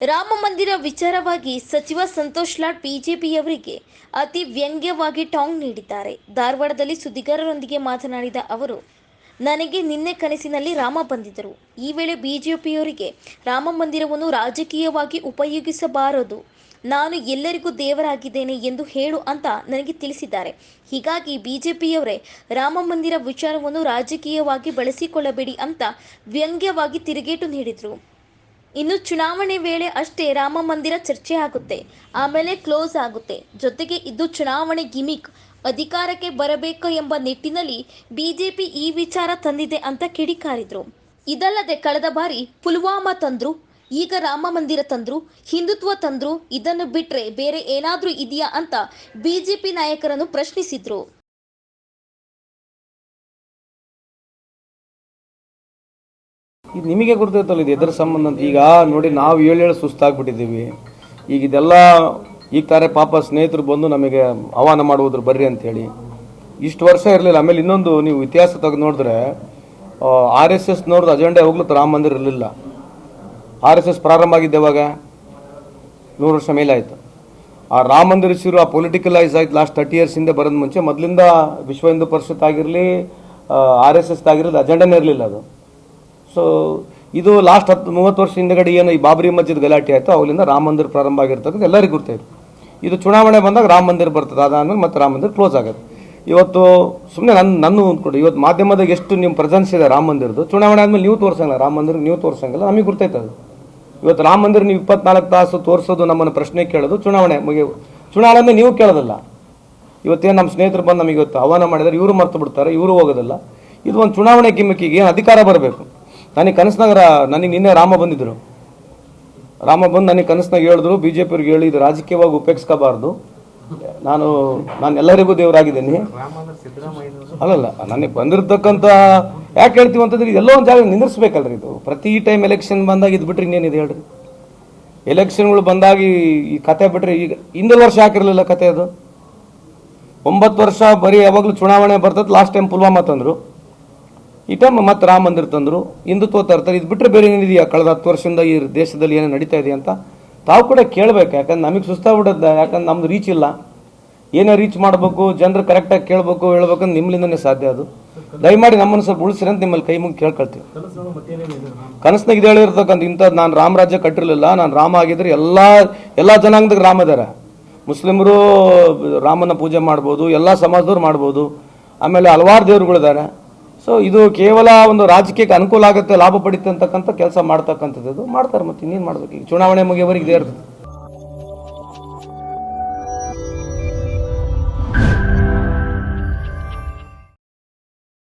ರಾಮ ಮಂದಿರ ವಿಚಾರವಾಗಿ ಸಚಿವ ಸಂತೋಷ್ ಲಾಡ್ ಬಿಜೆಪಿಯವರಿಗೆ ಅತಿ ವ್ಯಂಗ್ಯವಾಗಿ ಟಾಂಗ್ ನೀಡಿದ್ದಾರೆ. ಧಾರವಾಡದಲ್ಲಿ ಸುದ್ದಿಗಾರರೊಂದಿಗೆ ಮಾತನಾಡಿದ ಅವರು, ನನಗೆ ನಿನ್ನೆ ಕನಸಿನಲ್ಲಿ ರಾಮ ಬಂದಿದ್ದರು. ಈ ವೇಳೆ ಬಿಜೆಪಿಯವರಿಗೆ ರಾಮ ಮಂದಿರವನ್ನು ರಾಜಕೀಯವಾಗಿ ಉಪಯೋಗಿಸಬಾರದು, ನಾನು ಎಲ್ಲರಿಗೂ ದೇವರಾಗಿದ್ದೇನೆ ಎಂದು ಹೇಳು ಅಂತ ನನಗೆ ತಿಳಿಸಿದ್ದಾರೆ. ಹೀಗಾಗಿ ಬಿಜೆಪಿಯವರೇ ರಾಮ ಮಂದಿರ ವಿಚಾರವನ್ನು ರಾಜಕೀಯವಾಗಿ ಬಳಸಿಕೊಳ್ಳಬೇಡಿ ಅಂತ ವ್ಯಂಗ್ಯವಾಗಿ ತಿರುಗೇಟು ನೀಡಿದರು. ಇನ್ನು ಚುನಾವಣೆ ವೇಳೆ ಅಷ್ಟೇ ರಾಮ ಮಂದಿರ ಚರ್ಚೆ ಆಗುತ್ತೆ. ಆಮೇಲೆ ಕ್ಲೋಸ್ ಆಗುತ್ತೆ. ಜೊತೆಗೆ ಇದು ಚುನಾವಣೆ ಗಿಮಿಕ್. ಅಧಿಕಾರಕ್ಕೆ ಬರಬೇಕು ಎಂಬ ನಿಟ್ಟಿನಲ್ಲಿ ಬಿಜೆಪಿ ಈ ವಿಚಾರ ತಂದಿದೆ ಅಂತ ಕಿಡಿಕಾರಿದ್ರು. ಇದಲ್ಲದೆ ಕಳೆದ ಬಾರಿ ಪುಲ್ವಾಮಾ ತಂದ್ರು, ಈಗ ರಾಮ ಮಂದಿರ ತಂದ್ರು, ಹಿಂದುತ್ವ ತಂದ್ರು, ಇದನ್ನು ಬಿಟ್ರೆ ಬೇರೆ ಏನಾದರೂ ಇದೆಯಾ ಅಂತ ಬಿಜೆಪಿ ನಾಯಕರನ್ನು ಪ್ರಶ್ನಿಸಿದ್ರು. ಇದು ನಿಮಗೆ ಗೊತ್ತಿರ್ತಲ್ಲ ಇದು ಎದ್ರ ಸಂಬಂಧ ಅಂತ. ಈಗ ನೋಡಿ, ನಾವು ಹೇಳಿ ಹೇಳಿ ಸುಸ್ತಾಗ್ಬಿಟ್ಟಿದ್ದೀವಿ. ಈಗ ಇದೆಲ್ಲ ಈಗ ತಾರೆ ಪಾಪ ಸ್ನೇಹಿತರು ಬಂದು ನಮಗೆ ಆಹ್ವಾನ ಮಾಡುವುದ್ರು ಬರ್ರಿ ಅಂತೇಳಿ ಇಷ್ಟು ವರ್ಷ ಇರಲಿಲ್ಲ, ಆಮೇಲೆ ಇನ್ನೊಂದು ನೀವು ಇತಿಹಾಸ ತೆಗೆದು ನೋಡಿದ್ರೆ ಆರ್ ಎಸ್ ಎಸ್ ನೋಡಿದ್ರೆ ಅಜೆಂಡಾ ಹೋಗ್ಲತ್ತು ರಾಮ ಮಂದಿರ ಇರಲಿಲ್ಲ. ಆರ್ ಎಸ್ ಎಸ್ ಪ್ರಾರಂಭ ಆಗಿದ್ದೆ ಅವಾಗ ನೂರು ವರ್ಷ ಮೇಲೆ ಆಯಿತು. ಆ ರಾಮ ಮಂದಿರ ಶಿರು ಆ ಪೊಲಿಟಿಕಲೈಸ್ ಆಯ್ತು ಲಾಸ್ಟ್ ತರ್ಟಿ ಹಿಂದೆ ಬರೋದ್ ಮುಂಚೆ. ಮೊದಲಿಂದ ವಿಶ್ವ ಹಿಂದೂ ಪರಿಷತ್ ಆಗಿರಲಿ ಆರ್ ಎಸ್ ಎಸ್ ಆಗಿರಲಿ, ಅಜೆಂಡಾನೇ ಇರಲಿಲ್ಲ ಅದು. ಸೊ ಇದು ಲಾಸ್ಟ್ ಹತ್ತು ಮೂವತ್ತು ವರ್ಷ ಹಿಂದಗಡೆ ಏನು ಈ ಬಾಬರಿ ಮಸ್ಜಿದ್ ಗಲಾಟೆ ಆಯಿತು ಅವಲಿಂದ ರಾಮ ಮಂದಿರ ಪ್ರಾರಂಭ ಆಗಿರ್ತಕ್ಕಂಥ ಎಲ್ಲರಿಗೂ ಗೊತ್ತಾಯಿತು ಇದು. ಚುನಾವಣೆ ಬಂದಾಗ ರಾಮ ಮಂದಿರ ಬರ್ತದೆ, ಅದಾದಮೇಲೆ ಮತ್ತೆ ರಾಮ ಮಂದಿರ ಕ್ಲೋಸ್ ಆಗುತ್ತೆ. ಇವತ್ತು ಸುಮ್ಮನೆ ನನ್ನ ನನ್ನ ಅಂದ್ಕೊಡಿ ಇವತ್ತು ಮಾಧ್ಯಮದಾಗ ಎಷ್ಟು ನಿಮ್ಮ ಪ್ರೆಸೆನ್ಸ್ ಇದೆ ರಾಮ ಮಂದಿರದು ಚುನಾವಣೆ ಆದಮೇಲೆ ನೀವು ತೋರ್ಸಂಗಿಲ್ಲ, ರಾಮ ಮಂದಿರ ನೀವು ತೋರಿಸಂಗಿಲ್ಲ, ನಮಗೆ ಗೊತ್ತೈತೆ ಅದು. ಇವತ್ತು ರಾಮ ಮಂದಿರ ನೀವು ಇಪ್ಪತ್ನಾಲ್ಕು ತಾಸು ತೋರಿಸೋದು ನಮ್ಮನ್ನು ಪ್ರಶ್ನೆ ಕೇಳೋದು, ಚುನಾವಣೆ ಮುಗಿ ಚುನಾವಣೆ ನೀವು ಕೇಳೋದಿಲ್ಲ. ಇವತ್ತೇನು ನಮ್ಮ ಸ್ನೇಹಿತರು ಬಂದು ನಮಗೆ ಇವತ್ತು ಆಹ್ವಾನ ಮಾಡಿದರೆ, ಇವರು ಮರ್ತು ಬಿಡ್ತಾರೆ, ಇವರು ಹೋಗೋದಿಲ್ಲ. ಇದು ಒಂದು ಚುನಾವಣೆ ಕಿಮ್ಮಿಕ್ಕಿಗೆ ಏನು ಅಧಿಕಾರ ಬರಬೇಕು. ನನಗೆ ಕನಸ್ನಾಗ ನನಗೆ ನಿನ್ನೆ ರಾಮ ಬಂದಿದ್ರು. ರಾಮ ಬಂದು ನನಗೆ ಕನಸ್ನಾಗ ಹೇಳಿದ್ರು ಬಿ ಜೆ ಪಿಯವ್ರಿಗೆ ಹೇಳಿ, ಇದು ರಾಜಕೀಯವಾಗಿ ಉಪಯೋಗಿಸ್ಕೋಬಾರ್ದು. ನಾನು ನಾನು ಎಲ್ಲರಿಗೂ ದೇವರಾಗಿದ್ದೀನಿ. ಅಲ್ಲಲ್ಲ, ನನಗೆ ಬಂದಿರತಕ್ಕಂಥ, ಯಾಕೆ ಹೇಳ್ತೀವಿ ಅಂತಂದ್ರೆ ಎಲ್ಲೋ ಒಂದು ಜಾಗ ನಿಂದಿರ್ಸ್ಬೇಕಲ್ರಿ ಇದು. ಪ್ರತಿ ಟೈಮ್ ಎಲೆಕ್ಷನ್ ಬಂದಾಗ ಇದು ಬಿಟ್ರೆ ಇನ್ನೇನಿದೆ ಹೇಳ್ರಿ. ಎಲೆಕ್ಷನ್ಗಳು ಬಂದಾಗ ಈ- ಈ ಕತೆ ಬಿಟ್ರೆ ಈಗ ಹಿಂದಿನ ವರ್ಷ ಹಾಕಿರಲಿಲ್ಲ ಕತೆ ಅದು. ಒಂಬತ್ತು ವರ್ಷ ಬರೀ ಯಾವಾಗಲೂ ಚುನಾವಣೆ ಬರ್ತದೆ ಲಾಸ್ಟ್ ಟೈಮ್ ಪುಲ್ವಾಮಾ ತಂದ್ರು. ಈ ಟೈಮ್ ಮತ್ತೆ ರಾಮ ಮಂದಿರ ತಂದ್ರು. ಹಿಂದುತ್ವ ತರ್ತಾರೆ. ಇದು ಬಿಟ್ಟರೆ ಬೇರೆ ಏನಿದೆಯಾ? ಕಳೆದ ಹತ್ತು ವರ್ಷದಿಂದ ಈ ದೇಶದಲ್ಲಿ ಏನೇ ನಡೀತಾ ಇದೆ ಅಂತ ತಾವು ಕೂಡ ಕೇಳಬೇಕು. ಯಾಕಂದ್ರೆ ನಮಗೆ ಸುಸ್ತಾಗ್ಬಿಡುತ್ತೆ ಯಾಕಂದ್ರೆ ನಮ್ದು ರೀಚ್ ಇಲ್ಲ. ಏನೇ ರೀಚ್ ಮಾಡಬೇಕು, ಜನರು ಕರೆಕ್ಟಾಗಿ ಕೇಳಬೇಕು ಹೇಳ್ಬೇಕಂದ್ರೆ ನಿಮ್ಮಲ್ಲಿಂದನೇ ಸಾಧ್ಯ ಅದು. ದಯಮಾಡಿ ನಮ್ಮನ್ನು ಸ್ವಲ್ಪ ಉಳಿಸ್ರಿ ಅಂತ ನಿಮ್ಮಲ್ಲಿ ಕೈ ಮುಗಿ ಕೇಳ್ಕೊಳ್ತೀವಿ. ಕನಸ್ನಾಗ ಹೇಳಿರ್ತಕ್ಕಂಥ ಇಂಥದ್ದು ನಾನು ರಾಮರಾಜ್ಯ ಕಟ್ಟಿರಲಿಲ್ಲ. ನಾನು ರಾಮ ಆಗಿದ್ರೆ ಎಲ್ಲ ಎಲ್ಲ ಜನಾಂಗದಾಗ ರಾಮ ಇದಾರೆ. ಮುಸ್ಲಿಮರು ರಾಮನ ಪೂಜೆ ಮಾಡ್ಬೋದು, ಎಲ್ಲ ಸಮಾಜದವ್ರು ಮಾಡ್ಬೋದು. ಆಮೇಲೆ ಹಲವಾರು ದೇವರುಗಳಿದ್ದಾರೆ ಸೊ ಇದು ಕೇವಲ ಒಂದು ರಾಜಕೀಯಕ್ಕೆ ಅನುಕೂಲ ಆಗುತ್ತೆ, ಲಾಭ ಪಡಿತೆ ಕೆಲಸ ಮಾಡ್ತಕ್ಕಂಥದ್ದು. ಮಾಡ್ತಾರೆ ಮತ್ತೆ ಇನ್ನೇನು ಮಾಡಬೇಕು? ಈಗ ಚುನಾವಣೆ ಮುಗಿಯವರಿಗೆ ಇದೇ ಇರ್ತದೆ